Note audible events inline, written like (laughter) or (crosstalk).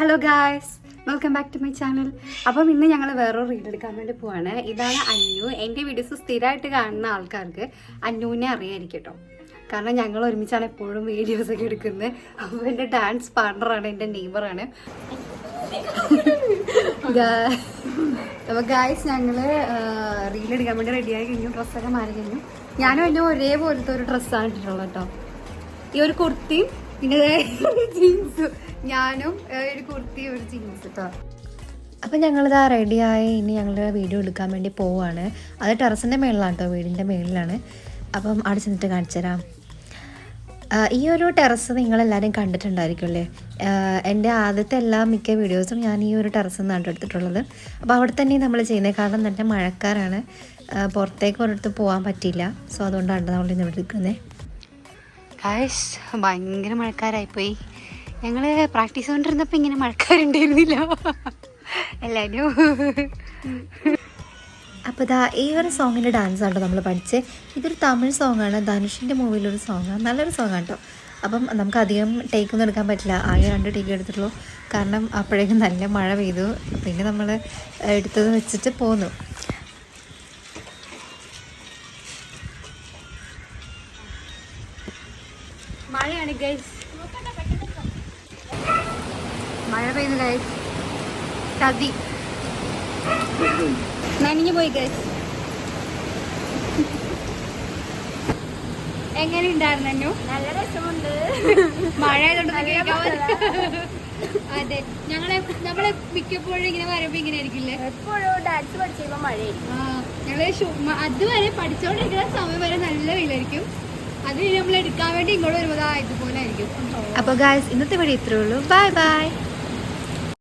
Hello guys welcome back to my channel അപ്പം ഇന്ന് ഞങ്ങൾ വേറൊരു റീഡ് എടുക്കാൻ വേണ്ടി പോവാണ്. ഇതാണ് അന്നു. എന്റെ വീഡിയോസ് സ്ഥിരമായിട്ട് കാണുന്ന ആൾക്കാർക്ക് അന്നുവിനെ അറിയായിരിക്കും കേട്ടോ കാരണം ഞങ്ങൾ ഒരുമിച്ചാണ് എപ്പോഴും വീഡിയോസ് ഒക്കെ എടുക്കുന്നത്. അപ്പോൾ എന്റെ ഡാൻസ് പാർട്ണറാണ് എന്റെ നെയ്ബറാണ് അപ്പോൾ ഗായ്സ് ഞങ്ങൾ റീൽ എടുക്കാൻ വേണ്ടി റെഡിയായി കഴിഞ്ഞു. ഡ്രസ്സൊക്കെ മാറി കഴിഞ്ഞു. ഞാനും എന്റെ ഒരേപോലത്തെ ഒരു ഡ്രസ്സാണ് ഇട്ടിട്ടുള്ളത് കേട്ടോ. ഈ ഒരു കുർത്തിയും പിന്നെ ജീൻസ് (laughs) ഞാനും ഒരു കുർത്തി ഒരു ഞങ്ങളിതാ റെഡിയായി ഇനി ഞങ്ങളുടെ വീഡിയോ എടുക്കാൻ വേണ്ടി പോവാണ്. അത് ടെറസിന്റെ മേളിലാണ് കേട്ടോ വീടിന്റെ മേളിലാണ്. അപ്പം അവിടെ ചെന്നിട്ട് കാണിച്ചു തരാം. ഈ ഒരു ടെറസ് നിങ്ങളെല്ലാവരും കണ്ടിട്ടുണ്ടായിരിക്കും അല്ലേ? എന്റെ ആദ്യത്തെ എല്ലാ മിക്ക വീഡിയോസും ഞാൻ ഈ ഒരു ടെറസ് നിന്നാണ് എടുത്തിട്ടുള്ളത്. അപ്പോൾ അവിടെ തന്നെ നമ്മൾ ചെയ്യുന്നത്. കാരണം തന്നെ മഴക്കാരാണ് പുറത്തേക്ക് ഒരിടത്ത് പോകാൻ പറ്റിയില്ല. സോ അതുകൊണ്ടാണ് നമ്മൾ ഇന്ന് ഇവിടെ എടുക്കുന്നത് ഗായ്സ് ഭയങ്കര മഴക്കാരായിപ്പോയി. ഞങ്ങൾ പ്രാക്ടീസ് കൊണ്ടിരുന്നപ്പോൾ ഇങ്ങനെ മഴക്കാരുണ്ടായിരുന്നില്ല. എല്ലാവരും അപ്പോൾ ഇതാ ഈ ഒരു സോങ്ങിന്റെ ഡാൻസ് ആട്ടോ നമ്മൾ പഠിച്ച്. ഇതൊരു തമിഴ് സോങ്ങാണ് ധനുഷിന്റെ മൂവിയിലൊരു സോങ്ങാണ് നല്ലൊരു സോങ് കേട്ടോ. അപ്പം നമുക്ക് അധികം ടേക്ക് ഒന്നും എടുക്കാൻ പറ്റില്ല. ആകെ രണ്ട് ടേക്ക് എടുത്തിട്ടുള്ളൂ. കാരണം അപ്പോഴേക്കും നല്ല മഴ പെയ്തു. പിന്നെ നമ്മൾ എടുത്തത് വെച്ചിട്ട് പോന്നു. മഴയാണ് ഗൈസ് മഴ പെയ്യുന്നു ഗൈസ് ചതി നനഞ്ഞു പോയി ഗൈസ് എങ്ങനെ ഉണ്ടായിരുന്നു നല്ല രസമുണ്ട്. മഴ അതെ. ഞങ്ങളെ നമ്മളെ മിക്കപ്പോഴും ഇങ്ങനെ വരുമ്പോ ഇങ്ങനെ ആയിരിക്കില്ലേ? എപ്പോഴും ഡാൻസ് പഠിച്ചപ്പോ മഴയായിരിക്കും. ഞങ്ങൾ അതുവരെ പഠിച്ചോണ്ടിരിക്കുന്ന സമയം വരെ നല്ല വെയിലായിരിക്കും. അത് നമ്മൾ എടുക്കാൻ വേണ്ടി ഇങ്ങോട്ട് വരുമ്പോൾ ആയിരിക്കും. അപ്പോൾ ഗായ്സ് ഇന്നത്തെ വീഡിയോ ഇത്രേ ഉള്ളൂ. Bye bye